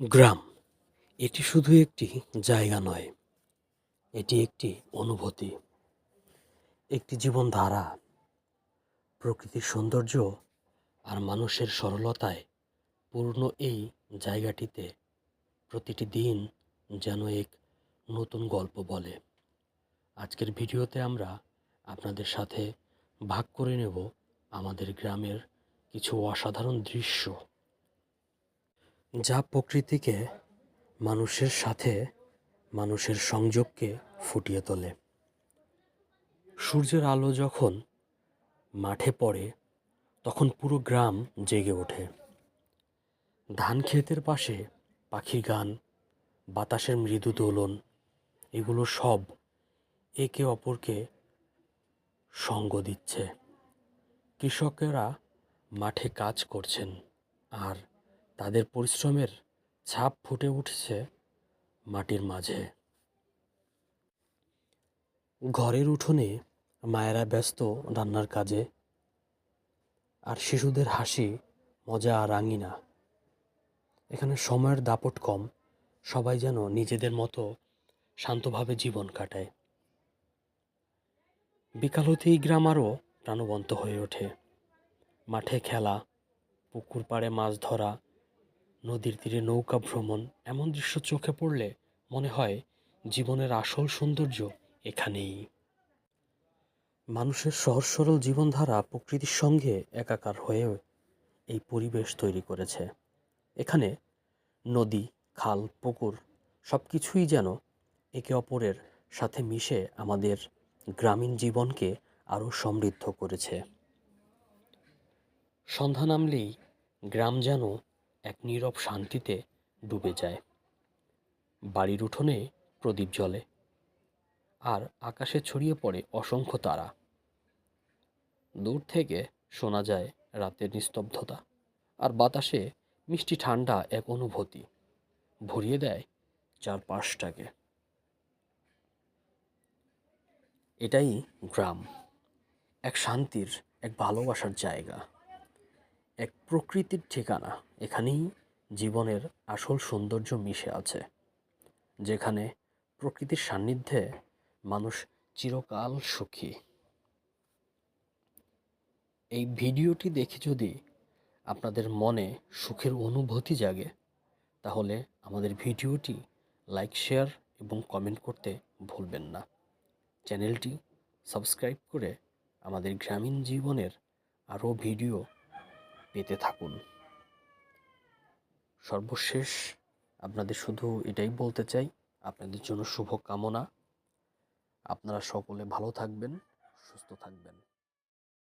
গ্রাম। এটি শুধু একটি জায়গা নয়, এটি একটি অনুভূতি, একটি জীবনধারা। প্রকৃতির সৌন্দর্য আর মানুষের সরলতায় পূর্ণ এই জায়গাটিতে প্রতিটি দিন যেন এক নতুন গল্প বলে। আজকের ভিডিওতে আমরা আপনাদের সাথে ভাগ করে নেব আমাদের গ্রামের কিছু অসাধারণ দৃশ্য। যা প্রকৃতিকে, মানুষের সাথে, মানুষের সংযোগকে ফুটিয়ে তোলে। সূর্যের আলো যখন মাঠে পড়ে, তখন পুরো গ্রাম জেগে ওঠে। ধান ক্ষেতের পাশে পাখির গান, বাতাসের মৃদু দোলন, এগুলো সব একে অপরকে সঙ্গ দিচ্ছে। কৃষকেরা মাঠে কাজ করছেন, আর তাদের পরিশ্রমের ছাপ ফুটে উঠছে মাটির মাঝে। ঘরের উঠোনে মায়েরা ব্যস্ত রান্নার কাজে। আর শিশুদের হাসি, মজা আর রাঙিনা এখানে সময়ের দাপট কম, সবাই যেন নিজেদের মতো শান্তভাবে জীবন কাটায়। বিকাল হতেই গ্রাম আরও প্রাণবন্ত হয়ে ওঠে। মাঠে খেলা, পুকুর পাড়ে মাছ ধরা নদীর তীরে নৌকা ভ্রমণ, এমন দৃশ্য চোখে পড়লে মনে হয় জীবনের আসল সৌন্দর্য এখানেই। মানুষের সহজ সরল জীবনধারা প্রকৃতির সঙ্গে একাকার হয়ে এই পরিবেশ তৈরি করেছে। এখানে নদী, খাল, পুকুর সব কিছুই যেন একে অপরের সাথে মিশে আমাদের গ্রামীণ জীবনকে আরও সমৃদ্ধ করেছে। সন্ধ্যা নামলেই গ্রাম যেন এক নীরব শান্তিতে ডুবে যায়। বাড়ির উঠোনে প্রদীপ জ্বলে আর আকাশে ছড়িয়ে পড়ে অসংখ্য তারা। দূর থেকে শোনা যায় রাতের নিস্তব্ধতা আর বাতাসে মিষ্টি ঠান্ডা এক অনুভূতি ভরিয়ে দেয় চারপাশটাকে। এটাই গ্রাম, এক শান্তির, এক ভালোবাসার জায়গা। এক প্রকৃতির ঠিকানা। এখানেই জীবনের আসল সৌন্দর্য মিশে আছে, যেখানে প্রকৃতির সান্নিধ্যে মানুষ চিরকাল সুখী। এই ভিডিওটি দেখে যদি আপনাদের মনে সুখের অনুভূতি জাগে, তাহলে আমাদের ভিডিওটি লাইক, শেয়ার এবং কমেন্ট করতে ভুলবেন না। চ্যানেলটি সাবস্ক্রাইব করে আমাদের গ্রামীণ জীবনের আরও ভিডিও পেতে থাকুন। সর্বশেষ আপনাদের শুধু এটাই বলতে চাই, আপনাদের জন্য শুভ কামনা আপনারা সকলে ভালো থাকবেন, সুস্থ থাকবেন।